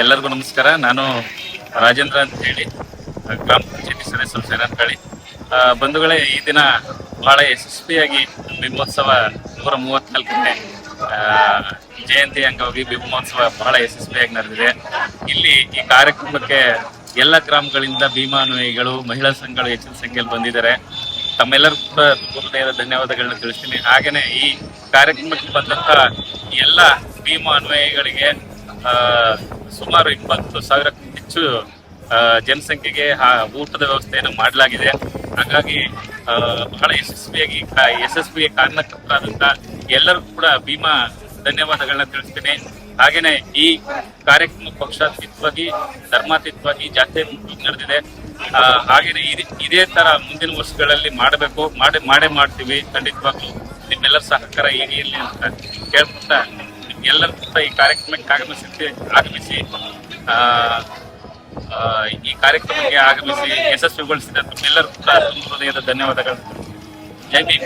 ಎಲ್ಲರಿಗೂ ನಮಸ್ಕಾರ. ನಾನು ರಾಜೇಂದ್ರ ಅಂತ ಹೇಳಿ ಗ್ರಾಮ ಪಂಚಾಯತಿ ಸದಸ್ಯ ಸೇನಂತಳಿ ಬಂಧುಗಳೇ, ಈ ದಿನ ಬಹಳ ಯಶಸ್ವಿಯಾಗಿ ಬಿಂಬೋತ್ಸವ ನೂರ ಮೂವತ್ನಾಲ್ಕನೇ ಜಯಂತಿ ಅಂಗವಾಗಿ ಬಿಂಬೋತ್ಸವ ಬಹಳ ಯಶಸ್ವಿಯಾಗಿ ನಡೆದಿದೆ. ಇಲ್ಲಿ ಈ ಕಾರ್ಯಕ್ರಮಕ್ಕೆ ಎಲ್ಲ ಗ್ರಾಮಗಳಿಂದ ಭೀಮಾನುಯಾಯಿಗಳು ಮಹಿಳಾ ಸಂಘಗಳು ಹೆಚ್ಚಿನ ಸಂಖ್ಯೆಯಲ್ಲಿ ಬಂದಿದ್ದಾರೆ. ತಮ್ಮೆಲ್ಲರೂ ಕೂಡ ಹೃದಯದ ಧನ್ಯವಾದಗಳನ್ನ ತಿಳಿಸ್ತೀನಿ. ಹಾಗೆಯೇ ಈ ಕಾರ್ಯಕ್ರಮಕ್ಕೆ ಬಂದಂತ ಎಲ್ಲ ಭೀಮಾ ಅನ್ವಯಿಗಳಿಗೆ ಸುಮಾರು ಇಪ್ಪತ್ತು ಸಾವಿರಕ್ಕೂ ಹೆಚ್ಚು ಜನಸಂಖ್ಯೆಗೆ ಊಟದ ವ್ಯವಸ್ಥೆಯನ್ನು ಮಾಡಲಾಗಿದೆ. ಹಾಗಾಗಿ ಬಹಳ ಯಶಸ್ವಿಯಾಗಿ ಕಾ- ಯಶಸ್ವಿಗೆ ಕಾರಣಕರ್ತರಾದಂತ ಎಲ್ಲರಿಗೂ ಕೂಡ ಭೀಮಾ ಧನ್ಯವಾದಗಳನ್ನ ತಿಳಿಸ್ತೇನೆ. ಹಾಗೇನೆ ಈ ಕಾರ್ಯಕ್ರಮ ಪಕ್ಷಾತೀತವಾಗಿ, ಧರ್ಮಾತೀತವಾಗಿ ಜಾತ್ರೆ ನಡೆದಿದೆ. ಹಾಗೇನೆ ಇದೇ- ತರ ಮುಂದಿನ ವರ್ಷಗಳಲ್ಲಿ ಮಾಡಬೇಕು, ಮಾಡಿ, ಮಾಡೇ ಮಾಡ್ತೀವಿ. ಖಂಡಿತವಾಗ್ಲೂ ನಿಮ್ಮೆಲ್ಲರ ಸಹಕಾರ ಹೀಗೆ ಅಂತ ಕೇಳ್ಕೊತಾ ಎಲ್ಲರೂ ಈ ಕಾರ್ಯಕ್ರಮಕ್ಕೆ ಆಗಮಿಸಿ ಆಗಮಿಸಿ ಈ ಕಾರ್ಯಕ್ರಮಕ್ಕೆ ಆಗಮಿಸಿ ಯಶಸ್ವಿಗೊಳಿಸಿದ ತಮ್ಮೆಲ್ಲರೂ ಕೂಡ ಹೃದಯದ ಧನ್ಯವಾದಗಳು. ಜೈ ಭೀಮ್.